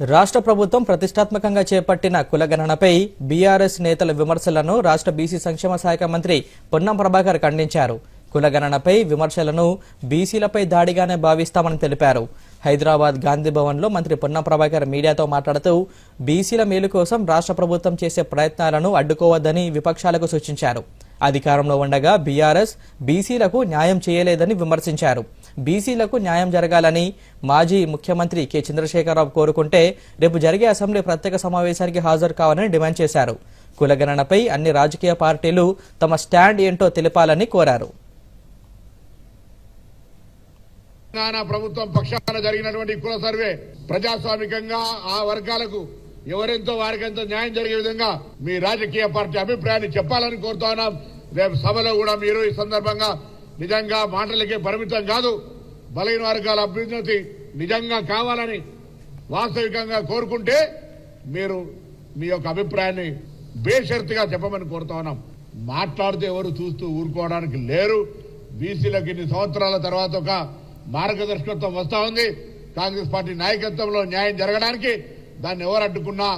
రాష్ట్ర ప్రభుత్వం ప్రతిష్టాత్మకంగా చేపట్టిన కులగణనపై బీఆర్ఎస్ నేతల విమర్శలను రాష్ట్ర బీసీ సంక్షేమ శాఖ మంత్రి పొన్నం ప్రభాకర్ ఖండించారు. కులగణనపై విమర్శలను బీసీలపై దాడిగానే భావిస్తామని తెలిపారు. హైదరాబాద్ గాంధీ భవన్లో మంత్రి పొన్నం ప్రభాకర్ మీడియాతో మాట్లాడుతూ బీసీల మేలు కోసం రాష్ట్ర ప్రభుత్వం చేసే ప్రయత్నాలను అడ్డుకోవద్దని విపక్షాలకు సూచించారు. అధికారంలో ఉండగా బీఆర్ఎస్ బీసీలకు న్యాయం చేయలేదని విమర్శించారు. బీసీలకు న్యాయం జరగాలని మాజీ ముఖ్యమంత్రి కె. చంద్రశేఖరరావు కోరుకుంటే రేపు జరిగే అసెంబ్లీ ప్రత్యేక సమావేశానికి హాజరు కావాలని డిమాండ్ చేశారు. కులగణనపై అన్ని రాజకీయ పార్టీలు తమ స్టాండ్ ఏంటో తెలిపాలని కోరారు. తెలంగాణ ప్రభుత్వం పక్షాన జరిగినటువంటి కుల సర్వే ప్రజాస్వామికంగా ఆ వర్గాలకు ఎవరెంతో వారికెంతో న్యాయం జరిగే విధంగా మీ రాజకీయ పార్టీ అభిప్రాయాన్ని చెప్పాలని కోరుతా ఉన్నాం. రేపు సభలో కూడా మీరు ఈ సందర్భంగా నిజంగా మాటలకే పరిమితం కాదు. బలహీన వర్గాల అభ్యున్నతి నిజంగా కావాలని వాస్తవికంగా కోరుకుంటే మీరు మీ యొక్క అభిప్రాయాన్ని బేషరతుగా చెప్పమని కోరుతా ఉన్నాం. మాట్లాడితే ఎవరు చూస్తూ ఊరుకోవడానికి లేరు. బీసీలకు ఇన్ని సంవత్సరాల తర్వాత ఒక మార్గదర్శకత్వం వస్తా ఉంది. కాంగ్రెస్ పార్టీ నాయకత్వంలో న్యాయం జరగడానికి దాన్ని ఎవరు అడ్డుకున్నా